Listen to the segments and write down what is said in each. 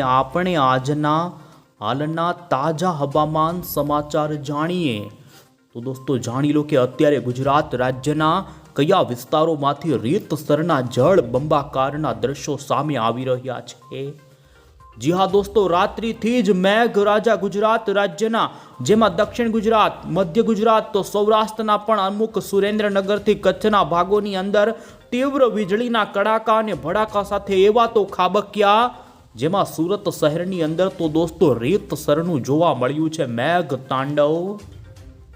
આપણે આજના હાલના તાજા હવામાન સમાચાર જાણીએ. તો દોસ્તો, જાણી લો કે અત્યારે ગુજરાત રાજ્યના કયા વિસ્તારોમાંથી રીતસરના જળ બંબાકારના દ્રશ્યો સામે આવી રહ્યા છે? જી હા દોસ્તો, રાત્રિથી જ મેઘરાજા ગુજરાત રાજ્યના, જેમાં દક્ષિણ ગુજરાત, મધ્ય ગુજરાત, તો સૌરાષ્ટ્રના પણ અમુક સુરેન્દ્રનગરથી કચ્છના ભાગોની અંદર તીવ્ર વીજળીના કડાકા અને ભડાકા સાથે એવા તો ખાબક્યા જેમાં સુરત શહેરની અંદર તો દોસ્તો રીતસરનું જોવા મળ્યું છે મેઘ તાંડવ.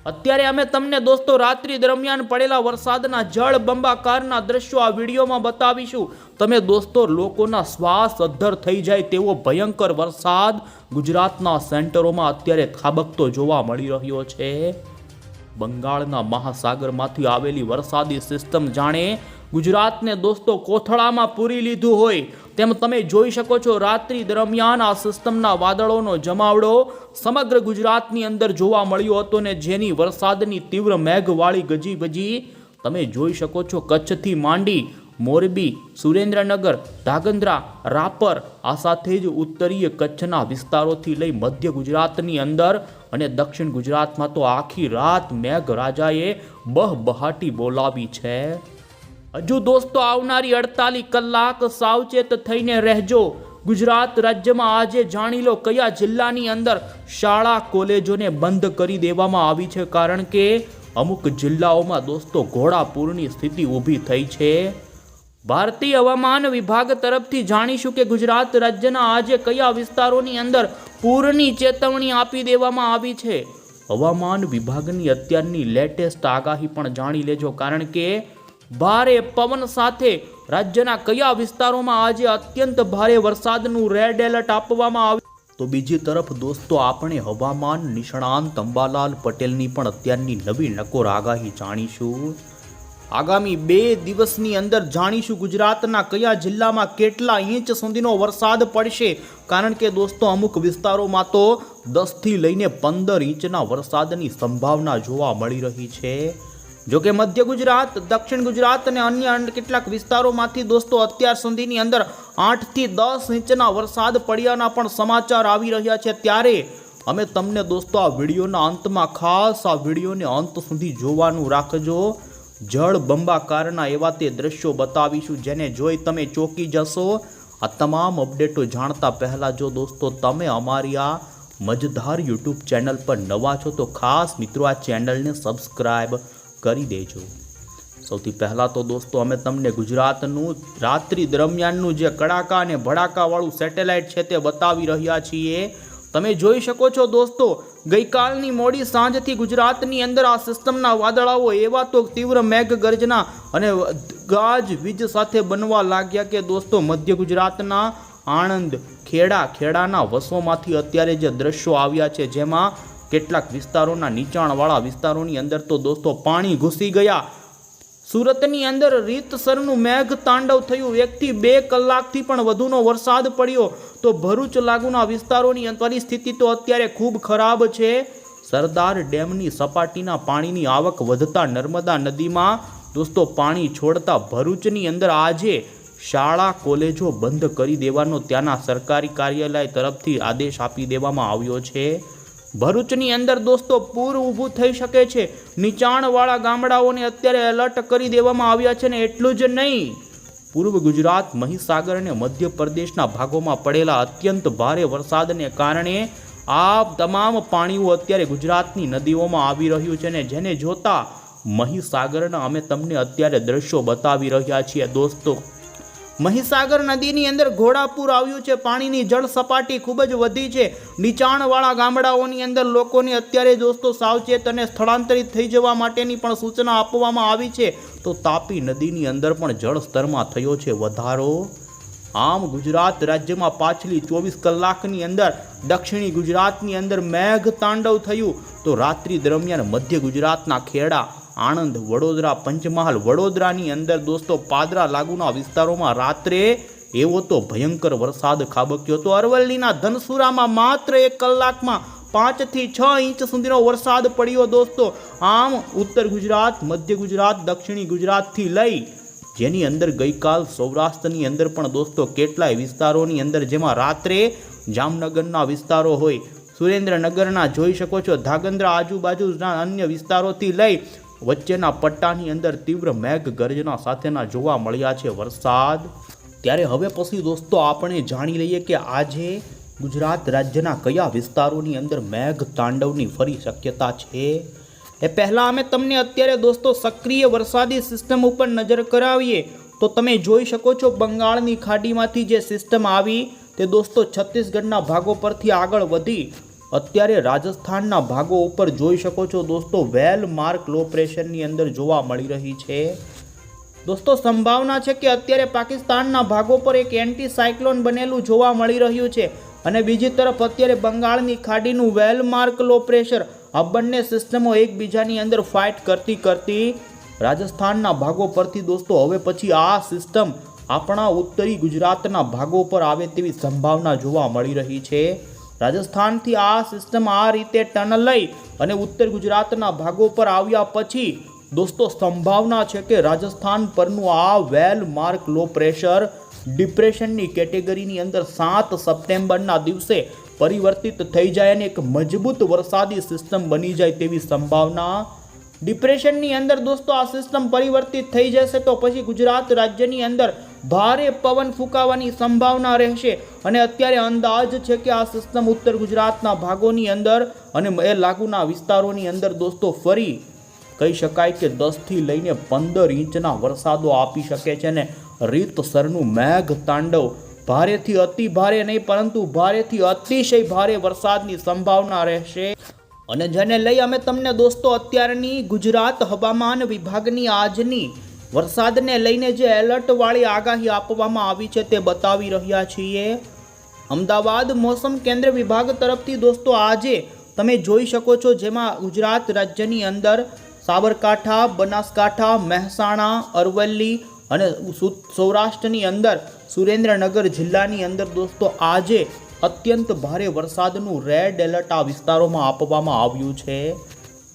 અત્યારે અમે તમને દોસ્તો રાત્રિ દરમિયાન પડેલા વરસાદના જળ બંબાકારના દ્રશ્યો આ વિડીયોમાં બતાવીશું. તમે દોસ્તો લોકોના શ્વાસ અદ્ધર થઈ જાય તેવો ભયંકર વરસાદ ગુજરાતના સેન્ટરોમાં અત્યારે ખાબકતો જોવા મળી રહ્યો છે. બંગાળના મહાસાગરમાંથી આવેલી વરસાદી સિસ્ટમ જાણે ગુજરાતને દોસ્તો કોથળામાં પૂરી લીધું હોય, તેમ તમે જોઈ શકો છો રાત્રિ દરમિયાન આ સિસ્ટમના વાદળોનો જમાવડો સમગ્ર ગુજરાતની અંદર જોવા મળ્યો હતો ને જેની વરસાદની તીવ્ર મેઘવાળી ગજીબજી તમે જોઈ શકો છો કચ્છથી માંડી મોરબી, સુરેન્દ્રનગર ધાગંદ્રા રાપર, આ સાથે જ ઉત્તરીય કચ્છના વિસ્તારોથી લઈ મધ્ય ગુજરાતની અંદર અને દક્ષિણ ગુજરાતમાં તો આખી રાત મેઘરાજાએ બહબહાટી બોલાવી છે. હજુ દોસ્તો, આવનારી અડતાલીસ કલાક સાવચેત થઈને રહેજો. ગુજરાત રાજ્યમાં આજે જાણી લો કયા જિલ્લાની અંદર શાળા, કોલેજોને બંધ કરી દેવામાં આવી છે. કારણ કે અમુક જિલ્લાઓમાં દોસ્તો ઘોડાપૂરની સ્થિતિ ઊભી થઈ છે. ભારતીય હવામાન વિભાગ તરફથી જાણીશું કે ગુજરાત રાજ્યના આજે કયા વિસ્તારોની અંદર પૂરની ચેતવણી આપી દેવામાં આવી છે. હવામાન વિભાગની અત્યારની લેટેસ્ટ આગાહી પણ જાણી લેજો. કારણ કે ભારે પવન સાથે રાજ્યના કયા વિસ્તારોમાં આજે અત્યંત ભારે વરસાદનું રેડ એલર્ટ આપવામાં આવ્યું? તો બીજી તરફ દોસ્તો, આપણે હવામાન નિષ્ણાંત અંબાલાલ પટેલની પણ અત્યારની નવી નકોર આગાહી જાણીશું. આગામી બે દિવસની અંદર જાણીશું ગુજરાતના કયા જિલ્લામાં કેટલા ઇંચ સુધીનો વરસાદ પડશે. કારણ કે દોસ્તો, અમુક વિસ્તારોમાં તો દસથી લઈને પંદર ઇંચના વરસાદની સંભાવના જોવા મળી રહી છે. જો કે મધ્ય ગુજરાત, દક્ષિણ ગુજરાત અને અન્ય કેટલાક વિસ્તારોમાંથી દોસ્તો, અત્યાર સુધીની અંદર આઠથી દસ ઇંચના વરસાદ પડ્યાના પણ સમાચાર આવી રહ્યા છે. ત્યારે અમે તમને દોસ્તો આ વિડીયોના અંતમાં ખાસ આ વિડીયોને અંત સુધી જોવાનું રાખજો. જળ બંબાકારના એવા તે દ્રશ્યો બતાવીશું જેને જોઈ તમે ચોંકી જશો. આ તમામ અપડેટો જાણતા પહેલાં જો દોસ્તો તમે અમારી આ મજધાર યુટ્યુબ ચેનલ પર નવા છો તો ખાસ મિત્રો આ ચેનલને સબસ્ક્રાઈબ કરી દેજો. સૌથી પહેલાં તો દોસ્તો, અમે તમને ગુજરાતનું, રાત્રિ દરમિયાનનું જે કડાકા અને ભડાકાવાળું સેટેલાઇટ છે તે બતાવી રહ્યા છીએ. તમે જોઈ શકો છો દોસ્તો, ગઈકાલની મોડી સાંજથી ગુજરાતની અંદર આ સિસ્ટમના વાદળાઓ એવા તો તીવ્ર મેઘ ગર્જના અને ગાજ વીજ સાથે બનવા લાગ્યા કે દોસ્તો, મધ્ય ગુજરાતના આણંદ ખેડા, ખેડાના વસોમાંથી અત્યારે જે દ્રશ્યો આવ્યા છે જેમાં કેટલાક વિસ્તારોના નીચાણવાળા વિસ્તારોની અંદર તો દોસ્તો પાણી ઘૂસી ગયા. સુરતની અંદર રીતસરનું મેઘ તાંડવ થયું. એકથી બે કલાકથી પણ વધુનો વરસાદ પડ્યો. તો ભરૂચ લાગુના વિસ્તારોની પરિસ્થિતિ તો અત્યારે ખૂબ ખરાબ છે. સરદાર ડેમની સપાટીના પાણીની આવક વધતા નર્મદા નદીમાં. દોસ્તો પાણી છોડતા ભરૂચની અંદર આજે શાળા, કોલેજો બંધ કરી દેવાનો ત્યાંના સરકારી કાર્યાલય તરફથી આદેશ આપી દેવામાં આવ્યો છે. ભરૂચની અંદર દોસ્તો પૂર ઊભું થઈ શકે છે. નીચાણવાળા ગામડાઓને અત્યારે એલર્ટ કરી દેવામાં આવ્યા છે ને એટલું જ નહીં. પૂર્વ ગુજરાત, મહીસાગર અને મધ્યપ્રદેશના ભાગોમાં પડેલા અત્યંત ભારે વરસાદને કારણે આ તમામ પાણીઓ અત્યારે ગુજરાતની નદીઓમાં આવી રહ્યું છે ને જેને જોતા મહીસાગરના અમે તમને અત્યારે દ્રશ્યો બતાવી રહ્યા છીએ દોસ્તો. મહીસાગર નદીની અંદર ઘોડાપુર આવ્યું છે. પાણીની જળ સપાટી ખૂબ જ વધી છે. નીચાણવાળા ગામડાઓની અંદર લોકોને અત્યારે દોસ્તો સાવચેત અને સ્થળાંતરિત થઈ જવા માટેની પણ સૂચના આપવામાં આવી છે. તો તાપી નદીની અંદર પણ જળ સ્તરમાં થયો છે વધારો. આમ ગુજરાત રાજ્યમાં પાછલી ચોવીસ કલાકની અંદર દક્ષિણી ગુજરાતની અંદર મેઘ તાંડવ થયું. તો રાત્રિ દરમિયાન મધ્ય ગુજરાતના ખેડા આણંદ વડોદરા પંચમહાલ વડોદરાની અંદર દોસ્તો પાદરા લાગુના વિસ્તારોમાં રાત્રે એવો તો ભયંકર વરસાદ ખાબક્યો હતો. અરવલ્લીના ધનસુરામાં માત્ર એક કલાકમાં પાંચથી છ ઇંચ સુધીનો વરસાદ પડ્યો દોસ્તો. આમ ઉત્તર ગુજરાત, મધ્ય ગુજરાત, દક્ષિણી ગુજરાતથી લઈ જેની અંદર ગઈકાલ સૌરાષ્ટ્રની અંદર પણ દોસ્તો કેટલાય વિસ્તારોની અંદર જેમાં રાત્રે જામનગરના વિસ્તારો હોય. સુરેન્દ્રનગરના જોઈ શકો છો. ધાગંદ્રા આજુબાજુના અન્ય વિસ્તારોથી લઈ વચ્ચેના પટ્ટાની અંદર તીવ્ર મેઘ ગર્જના સાથેના જોવા મળ્યા છે વરસાદ. ત્યારે હવે પછી દોસ્તો આપણે જાણી લઈએ કે આજે ગુજરાત રાજ્યના કયા વિસ્તારોની અંદર મેઘ તાંડવની ફરી શક્યતા છે. એ પહેલાં અમે તમને અત્યારે દોસ્તો સક્રિય વરસાદી સિસ્ટમ ઉપર નજર કરાવીએ. તો તમે જોઈ શકો છો બંગાળની ખાડીમાંથી જે સિસ્ટમ આવી તે દોસ્તો છત્તીસગઢના ભાગો પરથી આગળ વધી અત્યારે રાજસ્થાનના ભાગો ઉપર જોઈ શકો છો દોસ્તો, વેલ માર્ક લો પ્રેશરની અંદર જોવા મળી રહી છે. દોસ્તો, સંભાવના છે કે અત્યારે પાકિસ્તાનના ભાગો પર એક એન્ટી સાયક્લોન બનેલું જોવા મળી રહ્યું છે. અને બીજી તરફ અત્યારે બંગાળની ખાડીનું વેલ માર્ક લો પ્રેશર, આ બંને સિસ્ટમો એકબીજાની અંદર ફાઇટ કરતી કરતી રાજસ્થાનના ભાગો પરથી દોસ્તો, હવે પછી આ સિસ્ટમ આપણા ઉત્તરી ગુજરાતના ભાગો પર આવે તેવી સંભાવના જોવા મળી રહી છે. રાજસ્થાનથી આ સિસ્ટમ આ રીતે ટર્ન લઈ અને ઉત્તર ગુજરાતના ભાગો પર આવ્યા પછી દોસ્તો, સંભાવના છે કે રાજસ્થાન પરનું આ વેલ માર્ક લો પ્રેશર ડિપ્રેશનની કેટેગરીની અંદર સાત સપ્ટેમ્બરના દિવસે પરિવર્તિત થઈ જાય અને એક મજબૂત વરસાદી સિસ્ટમ બની જાય તેવી સંભાવના. ડિપ્રેશનની અંદર દોસ્તો, આ સિસ્ટમ પરિવર્તિત થઈ જશે તો પછી ગુજરાત રાજ્યની અંદર ભારે પવન ફૂંકાવાની સંભાવના રહેશે અને અત્યારે અંદાજ છે કે આ સિસ્ટમ ઉત્તર ગુજરાતના ભાગોની અંદર અને એ લાગુના વિસ્તારોની અંદર દોસ્તો ફરી કહી શકાય કે દસથી લઈને પંદર ઇંચના વરસાદો આપી શકે છે ને રીતસરનું મેઘ તાંડવ ભારેથી અતિ ભારે નહીં, પરંતુ ભારેથી અતિશય ભારે વરસાદની સંભાવના રહેશે. અને જેને લઈ અમે તમને દોસ્તો અત્યારની ગુજરાત હવામાન વિભાગની આજની વરસાદને લઈને જે એલર્ટવાળી આગાહી આપવામાં આવી છે તે બતાવી રહ્યા છીએ. અમદાવાદ મોસમ કેન્દ્ર વિભાગ તરફથી દોસ્તો, આજે તમે જોઈ શકો છો જેમાં ગુજરાત રાજ્યની અંદર સાબરકાંઠા, બનાસકાંઠા, મહેસાણા, અરવલ્લી અને સૌરાષ્ટ્રની અંદર સુરેન્દ્રનગર જિલ્લાની અંદર દોસ્તો, આજે અત્યંત ભારે વરસાદનું રેડ એલર્ટ આ વિસ્તારોમાં આપવામાં આવ્યું છે.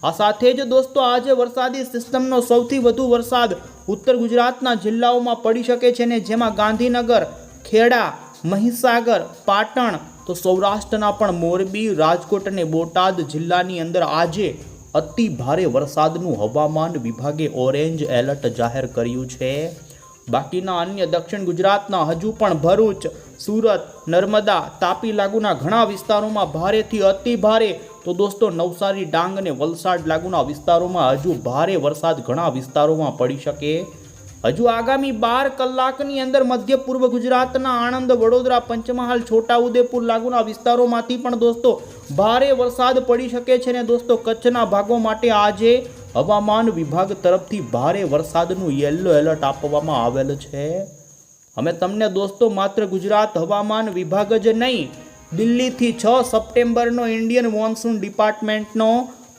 આ સાથે જ દોસ્તો, આજે વરસાદી સિસ્ટમનો સૌથી વધુ વરસાદ ઉત્તર ગુજરાતના જિલ્લાઓમાં પડી શકે છે ને જેમાં ગાંધીનગર, ખેડા, મહીસાગર, પાટણ, તો સૌરાષ્ટ્રના પણ મોરબી, રાજકોટ અને બોટાદ જિલ્લાની અંદર આજે અતિ ભારે વરસાદનું હવામાન વિભાગે ઓરેન્જ એલર્ટ જાહેર કર્યું છે. બાકીના અન્ય દક્ષિણ ગુજરાતના હજુ પણ ભરૂચ સુરત, નર્મદા, તાપી લાગુના ઘણા વિસ્તારોમાં ભારેથી અતિ ભારે. તો દોસ્તો, નવસારી, ડાંગ અને વલસાડ લાગુના વિસ્તારોમાં હજુ ભારે વરસાદ ઘણા વિસ્તારોમાં પડી શકે. હજુ આગામી બાર કલાકની અંદર મધ્ય પૂર્વ ગુજરાતના આણંદ, વડોદરા, પંચમહાલ, છોટાઉદેપુર લાગુના વિસ્તારોમાંથી પણ દોસ્તો, ભારે વરસાદ પડી શકે છે ને દોસ્તો, કચ્છના ભાગો માટે આજે હવામાન વિભાગ તરફથી ભારે વરસાદનું યલો એલર્ટ આપવામાં આવેલ છે. અમે તમને દોસ્તો માત્ર ગુજરાત હવામાન વિભાગ જ નહીં, દિલ્હીથી છ સપ્ટેમ્બરનો ઇન્ડિયન મોન્સૂન ડિપાર્ટમેન્ટનો,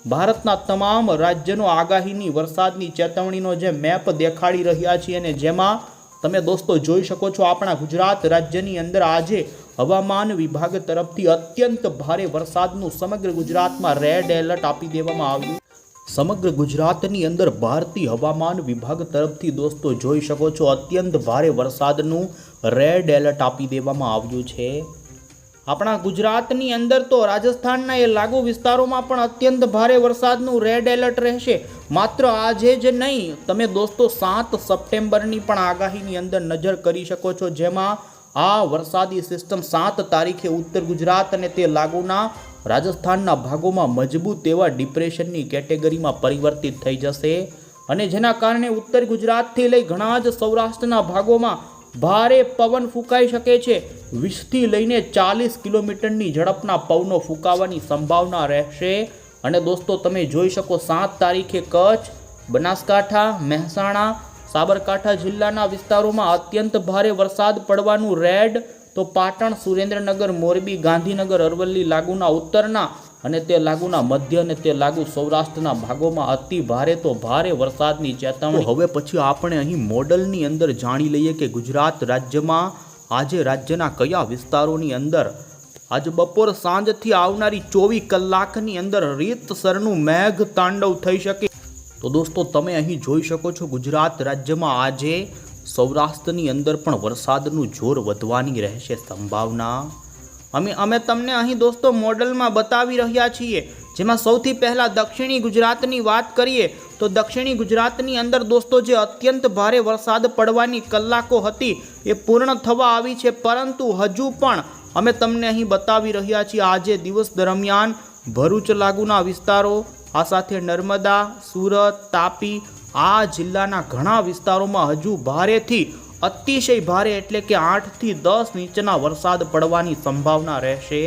ભારતના તમામ રાજ્યનો આગાહીની, વરસાદની ચેતવણીનો જે મેપ દેખાડી રહ્યા છીએ અને જેમાં તમે દોસ્તો જોઈ શકો છો આપણા ગુજરાત રાજ્યની અંદર આજે હવામાન વિભાગ તરફથી અત્યંત ભારે વરસાદનું સમગ્ર ગુજરાતમાં રેડ એલર્ટ આપી દેવામાં આવ્યું. સમગ્ર ગુજરાતની અંદર ભારતીય હવામાન વિભાગ તરફથી દોસ્તો જોઈ શકો છો, અત્યંત ભારે વરસાદનું રેડ એલર્ટ આપી દેવામાં આવ્યું છે. આપણા ગુજરાતની અંદર તો રાજસ્થાનના એ લાગુ વિસ્તારોમાં પણ અત્યંત ભારે વરસાદનું રેડ એલર્ટ રહેશે. માત્ર આજે જ નહીં, તમે દોસ્તો સાત સપ્ટેમ્બરની પણ આગાહીની અંદર નજર કરી શકો છો, જેમાં આ વરસાદી સિસ્ટમ સાત તારીખે ઉત્તર ગુજરાત અને તે લાગુના રાજસ્થાનના ભાગોમાં મજબૂત એવા ડિપ્રેશનની કેટેગરીમાં પરિવર્તિત થઈ જશે અને જેના કારણે ઉત્તર ગુજરાતથી લઈ ઘણા જ સૌરાષ્ટ્રના ભાગોમાં ભારે પવન ફૂંકાઈ શકે છે. વીસથી લઈને ચાલીસ કિલોમીટરની ઝડપના પવનો ફૂંકાવાની સંભાવના રહેશે. અને દોસ્તો, તમે જોઈ શકો સાત તારીખે કચ્છ, બનાસકાંઠા, મહેસાણા, સાબરકાંઠા જિલ્લાના વિસ્તારોમાં અત્યંત ભારે વરસાદ પડવાનું રેડ તો પાટણ, સુરેન્દ્રનગર, મોરબી, ગાંધીનગર, અરવલ્લી લાગુના ઉત્તરના અને તે લાગુના મધ્ય અને તે લાગુ સૌરાષ્ટ્રના ભાગોમાં અતિ ભારે તો ભારે વરસાદની ચેતવણી. હવે પછી આપણે અહીં મોડલની અંદર જાણી લઈએ કે ગુજરાત રાજ્યમાં આજે રાજ્યના કયા વિસ્તારોની અંદર આજે બપોર સાંજથી આવનારી ચોવીસ કલાકની અંદર રીતસરનું મેઘ તાંડવ થઈ શકે. તો દોસ્તો, તમે અહીં જોઈ શકો છો ગુજરાત રાજ્યમાં આજે સૌરાષ્ટ્રની અંદર પણ વરસાદનું જોર વધવાની રહેશે સંભાવના. અમે અમે તમને અહીં દોસ્તો મોડલમાં બતાવી રહ્યા છીએ. જેમાં સૌથી પહેલાં દક્ષિણી ગુજરાતની વાત કરીએ, તો દક્ષિણી ગુજરાતની અંદર દોસ્તો જે અત્યંત ભારે વરસાદ પડવાની કલાકો હતી, એ પૂર્ણ થવા આવી છે. પરંતુ હજુ પણ અમે તમને અહીં બતાવી રહ્યા છીએ, આજે દિવસ દરમિયાન ભરૂચ લાગુના વિસ્તારો, આ સાથે નર્મદા, સુરત, તાપી આ જિલ્લાના ઘણા વિસ્તારોમાં હજુ ભારેથી અતિશય ભારે એટલે કે આઠથી દસ ઇંચના વરસાદ પડવાની સંભાવના રહેશે.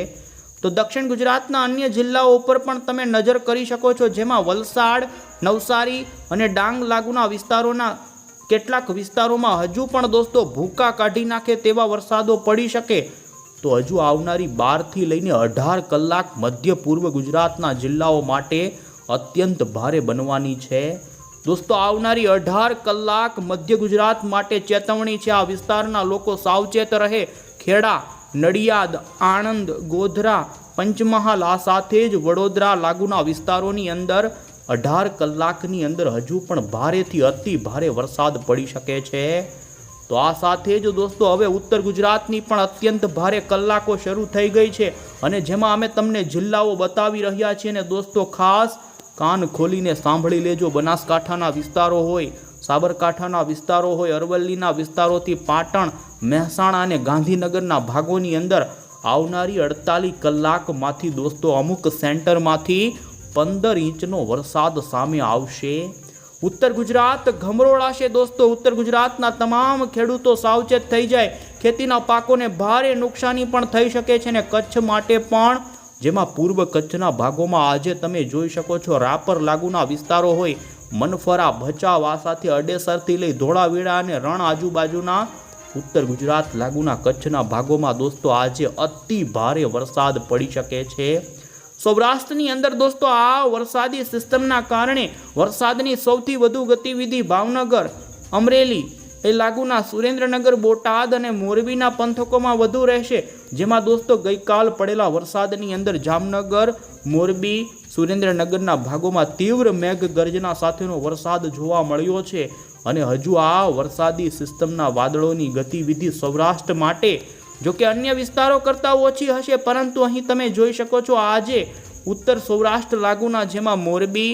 તો દક્ષિણ ગુજરાતના અન્ય જિલ્લાઓ ઉપર પણ તમે નજર કરી શકો છો, જેમાં વલસાડ, નવસારી અને ડાંગ લાગુના વિસ્તારોના કેટલાક વિસ્તારોમાં હજુ પણ દોસ્તો ભૂકા કાઢી નાખે તેવા વરસાદો પડી શકે. તો હજુ આવનારી બારથી લઈને અઢાર કલાક મધ્ય પૂર્વ ગુજરાતના જિલ્લાઓ માટે અત્યંત ભારે બનવાની છે. દોસ્તો, આવનારી અઢાર કલાક મધ્ય ગુજરાત માટે ચેતવણી છે. આ વિસ્તારના લોકો સાવચેત રહે. ખેડા, નડિયાદ, આણંદ, ગોધરા, પંચમહાલ, આ સાથે જ વડોદરા લાગુના વિસ્તારોની અંદર અઢાર કલાકની અંદર હજુ પણ ભારેથી અતિ ભારે વરસાદ પડી શકે છે. તો આ સાથે જ દોસ્તો, હવે ઉત્તર ગુજરાતની પણ અત્યંત ભારે કલાકો શરૂ થઈ ગઈ છે. અને જેમાં અમે તમને જિલ્લાઓ બતાવી રહ્યા છીએ અને દોસ્તો, ખાસ કાન ખોલીને સાંભળી લેજો. બનાસકાંઠાના વિસ્તારો હોય, સાબરકાંઠાના વિસ્તારો હોય, અરવલ્લીના વિસ્તારોથી પાટણ, મહેસાણા અને ગાંધીનગરના ભાગોની અંદર આવનારી અડતાલીસ કલાકમાંથી દોસ્તો, અમુક સેન્ટરમાંથી પંદર ઇંચનો વરસાદ સામે આવશે. ઉત્તર ગુજરાત ગમરોળાશે દોસ્તો. ઉત્તર ગુજરાતના તમામ ખેડૂતો સાવચેત થઈ જાય. ખેતીના પાકોને ભારે નુકસાની પણ થઈ શકે છે અને કચ્છ માટે પણ જેમાં પૂર્વ કચ્છના ભાગોમાં આજે તમે જોઈ શકો છો, રાપર લાગુના વિસ્તારો હોય, મનફરા ભચાવ આ સાથે અડેસરથી લઈ ધોળાવીડા અને રણ આજુબાજુના ઉત્તર ગુજરાત લાગુના કચ્છના ભાગોમાં દોસ્તો આજે અતિ ભારે વરસાદ પડી શકે છે. સૌરાષ્ટ્રની અંદર દોસ્તો આ વરસાદી સિસ્ટમના કારણે વરસાદની સૌથી વધુ ગતિવિધિ ભાવનગર, અમરેલી એ લાગુના સુરેન્દ્રનગર, બોટાદ અને મોરબીના પંથકોમાં વધુ રહેશે, જેમાં દોસ્તો ગઈકાલ પડેલા વરસાદની અંદર જામનગર, મોરબી, સુરેન્દ્રનગરના ભાગોમાં તીવ્ર મેઘ ગર્જના સાથેનો વરસાદ જોવા મળ્યો છે અને હજુ આ વરસાદી સિસ્ટમના વાદળોની ગતિવિધિ સૌરાષ્ટ્ર માટે, જો કે અન્ય વિસ્તારો કરતાં ઓછી હશે, પરંતુ અહીં તમે જોઈ શકો છો આજે ઉત્તર સૌરાષ્ટ્ર લાગુના, જેમાં મોરબી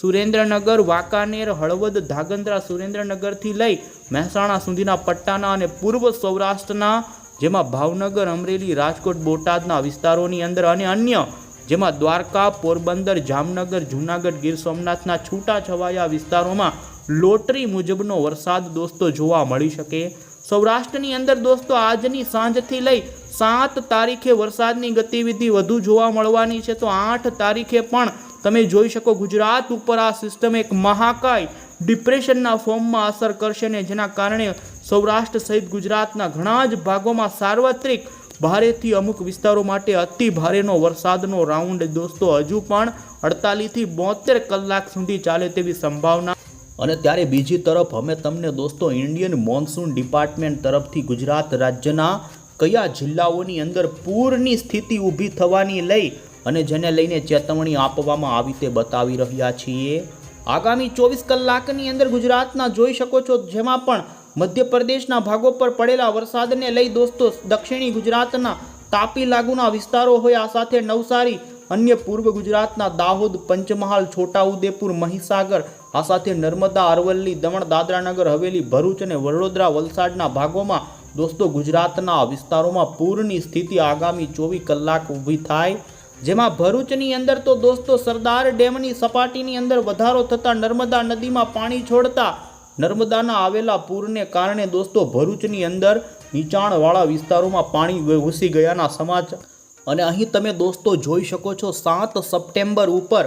સુરેન્દ્રનગર, વાંકાનેર, હળવદ ધાગંદ્રા સુરેન્દ્રનગરથી લઈ મહેસાણા સુધીના પટ્ટાના અને પૂર્વ સૌરાષ્ટ્રના, જેમાં ભાવનગર, અમરેલી, રાજકોટ, બોટાદના વિસ્તારોની અંદર અને અન્ય, જેમાં દ્વારકા, પોરબંદર, જામનગર, જૂનાગઢ, ગીર સોમનાથના છૂટાછવાયા વિસ્તારોમાં લોટરી મુજબનો વરસાદ દોસ્તો જોવા મળી શકે. સૌરાષ્ટ્રની અંદર દોસ્તો આજની સાંજથી લઈ સાત તારીખે વરસાદની ગતિવિધિ વધુ જોવા મળવાની છે. તો આઠ તારીખે પણ તમે જોઈ શકો ગુજરાત ઉપર આ સિસ્ટમ એક મહાકાય ડિપ્રેશનના ફોર્મમાં અસર કરશે ને જેના કારણે સૌરાષ્ટ્ર સહિત ગુજરાતના ઘણા જ ભાગોમાં સાર્વત્રિક ભારેથી અમુક વિસ્તારો માટે અતિ ભારેનો વરસાદનો રાઉન્ડ દોસ્તો, હજુ પણ અડતાલીસથી બોતેર કલાક સુધી ચાલે તેવી સંભાવના. અને ત્યારે બીજી તરફ અમે તમને દોસ્તો ઇન્ડિયન મોન્સૂન ડિપાર્ટમેન્ટ તરફથી ગુજરાત રાજ્યના કયા જિલ્લાઓની અંદર પૂરની સ્થિતિ ઊભી થવાની લઈ અને જેને લઈને ચેતવણી આપવામાં આવી તે બતાવી રહ્યા છીએ. આગામી ચોવીસ કલાકની અંદર ગુજરાતના જોઈ શકો છો, જેમાં પણ મધ્યપ્રદેશના ભાગો પર પડેલા વરસાદને લઈ દોસ્તો, દક્ષિણી ગુજરાતના તાપી લાગુના વિસ્તારો હોય, આ સાથે નવસારી, અન્ય પૂર્વ ગુજરાતના દાહોદ, પંચમહાલ, છોટાઉદેપુર, મહીસાગર, આ સાથે નર્મદા, અરવલ્લી, દમણ, દાદરાનગર, હવેલી, ભરૂચ અને વડોદરા વલસાડના ભાગોમાં દોસ્તો ગુજરાતના વિસ્તારોમાં પૂરની સ્થિતિ આગામી ચોવીસ કલાક ઊભી થાય. જેમાં ભરૂચની અંદર તો દોસ્તો સરદાર ડેમની સપાટીની અંદર વધારો થતાં નર્મદા નદીમાં પાણી છોડતા નર્મદાના આવેલા પૂરને કારણે દોસ્તો ભરૂચની અંદર નીચાણવાળા વિસ્તારોમાં પાણી ઘૂસી ગયાના સમાચાર અને અહીં તમે દોસ્તો જોઈ શકો છો સાત સપ્ટેમ્બર ઉપર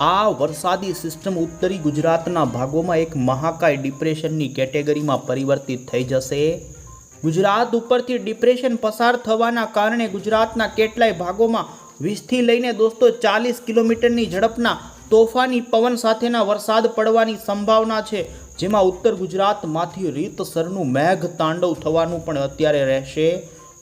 આ વરસાદી સિસ્ટમ ઉત્તરી ગુજરાતના ભાગોમાં એક મહાકાય ડિપ્રેશનની કેટેગરીમાં પરિવર્તિત થઈ જશે. ગુજરાત ઉપરથી ડિપ્રેશન પસાર થવાના કારણે ગુજરાતના કેટલાય ભાગોમાં વીસથી લઈને દોસ્તો ચાલીસ કિલોમીટરની ઝડપના તોફાની પવન સાથેના વરસાદ પડવાની સંભાવના છે, જેમાં ઉત્તર ગુજરાતમાંથી રીતસરનું મેઘ તાંડવ થવાનું પણ અત્યારે રહેશે.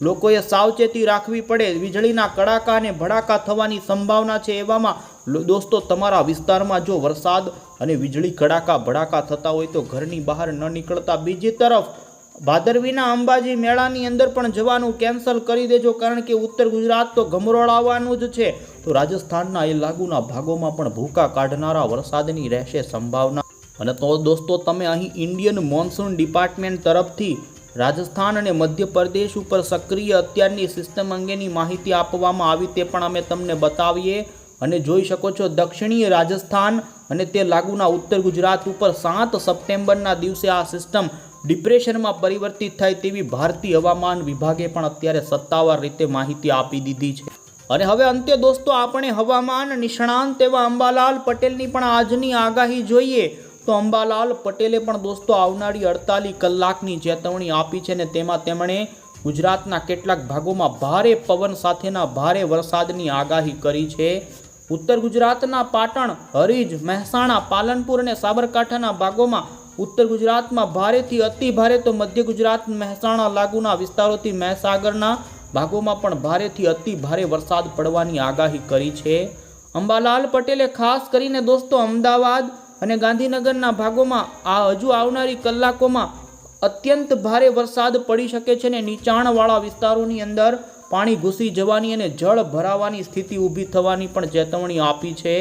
લોકોએ સાવચેતી રાખવી પડે, વીજળીના કડાકા અને ભડાકા થવાની સંભાવના છે એવામાં. દોસ્તો, તમારા વિસ્તારમાં જો વરસાદ અને વીજળી, કડાકા, ભડાકા થતા હોય તો ઘરની બહાર ન નીકળતા. બીજી તરફ ભાદરવીના અંબાજી મેળાની અંદર પણ જવાનું કેન્સલ કરી દેજો, કારણ કે ઉત્તર ગુજરાત તો ગમરોળાવાનું જ છે. તો રાજસ્થાનના એ લાગુના ભાગોમાં પણ ભૂકા કાઢનારા વરસાદની રહેશે સંભાવના. અને તો દોસ્તો, તમે અહીં ઇન્ડિયન મોન્સૂન ડિપાર્ટમેન્ટ તરફથી રાજસ્થાન અને મધ્યપ્રદેશ ઉપર સક્રિય અત્યારની સિસ્ટમ અંગેની માહિતી આપવામાં આવી તે પણ અમે તમને બતાવીએ. અને જોઈ શકો છો, દક્ષિણીય રાજસ્થાન અને તે લાગુના ઉત્તર ગુજરાત ઉપર સાત સપ્ટેમ્બરના દિવસે આ સિસ્ટમ ડિપ્રેશનમાં પરિવર્તિત થાય તેવી ભારતીય હવામાન વિભાગે પણ અત્યારે સત્તાવાર રીતે માહિતી આપી દીધી છે. અને હવે અંતે દોસ્તો, આપણે હવામાન નિષ્ણાંત એવા અંબાલાલ પટેલની પણ આજની આગાહી જોઈએ. તો અંબાલાલ પટેલે પણ દોસ્તો, આવનારી અડતાલીસ કલાકની ચેતવણી આપી છે ને તેમાં તેમણે ગુજરાતના કેટલાક ભાગોમાં ભારે પવન સાથેના ભારે વરસાદની આગાહી કરી છે. ઉત્તર ગુજરાતના પાટણ, હરીજ, મહેસાણા, પાલનપુર અને સાબરકાંઠાના ભાગોમાં ઉત્તર ગુજરાતમાં ભારેથી અતિ ભારે તો મધ્ય ગુજરાત મહેસાણા લાગુના વિસ્તારોથી મહેસાગરના ભાગોમાં પણ ભારેથી અતિ ભારે વરસાદ પડવાની આગાહી કરી છે. અંબાલાલ પટેલે ખાસ કરીને દોસ્તો અમદાવાદ અને ગાંધીનગરના ભાગોમાં આ હજુ આવનારી કલાકોમાં અત્યંત ભારે વરસાદ પડી શકે છે ને નીચાણવાળા વિસ્તારોની અંદર પાણી ઘૂસી જવાની અને જળ ભરાવાની સ્થિતિ ઊભી થવાની પણ ચેતવણી આપી છે.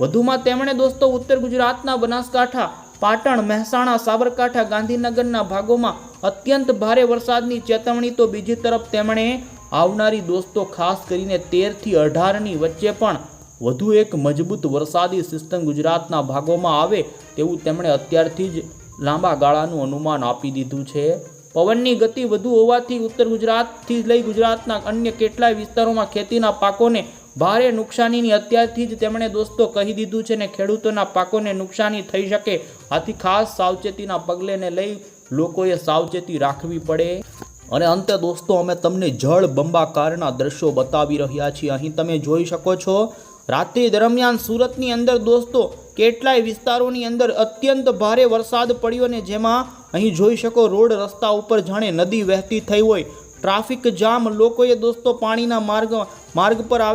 વધુમાં તેમણે દોસ્તો ઉત્તર ગુજરાતના બનાસકાંઠા પાટણ, મહેસાણા, સાબરકાંઠા, ગાંધીનગરના ભાગોમાં અત્યંત ભારે વરસાદની ચેતવણી તો બીજી તરફ તેમણે આવનારી દોસ્તો ખાસ કરીને તેરથી અઢારની વચ્ચે પણ વધુ એક મજબૂત વરસાદી સિસ્ટમ ગુજરાતના ભાગોમાં આવે તેવું તેમણે અત્યારથી જ લાંબા ગાળાનું અનુમાન આપી દીધું છે. પવનની ગતિ વધુ હોવાથી ઉત્તર ગુજરાતથી લઈ ગુજરાતના અન્ય કેટલાય વિસ્તારોમાં ખેતીના પાકોને ભારે નુકસાનીની અત્યારથી જ તેમણે દોસ્તો કહી દીધું છે ને ખેડૂતોના પાકોને નુકસાની થઈ શકે. આથી ખાસ સાવચેતીના પગલેને લઈ લોકોએ સાવચેતી રાખવી પડે. અને અંતે દોસ્તો, અમે તમને જળ બંબાકારના દ્રશ્યો બતાવી રહ્યા છીએ. અહીં તમે જોઈ શકો છો, રાત્રિ દરમિયાન સુરતની અંદર દોસ્તો, કેટલાય વિસ્તારોની અંદર અત્યંત ભારે વરસાદ પડ્યો ને જેમાં અહીં જોઈ શકો રોડ રસ્તા ઉપર જાણે નદી વહેતી થઈ હોય. ટ્રાફિક જામ, લોકોએ દોસ્તો પાણીના માર્ગ માર્ગ પર આવે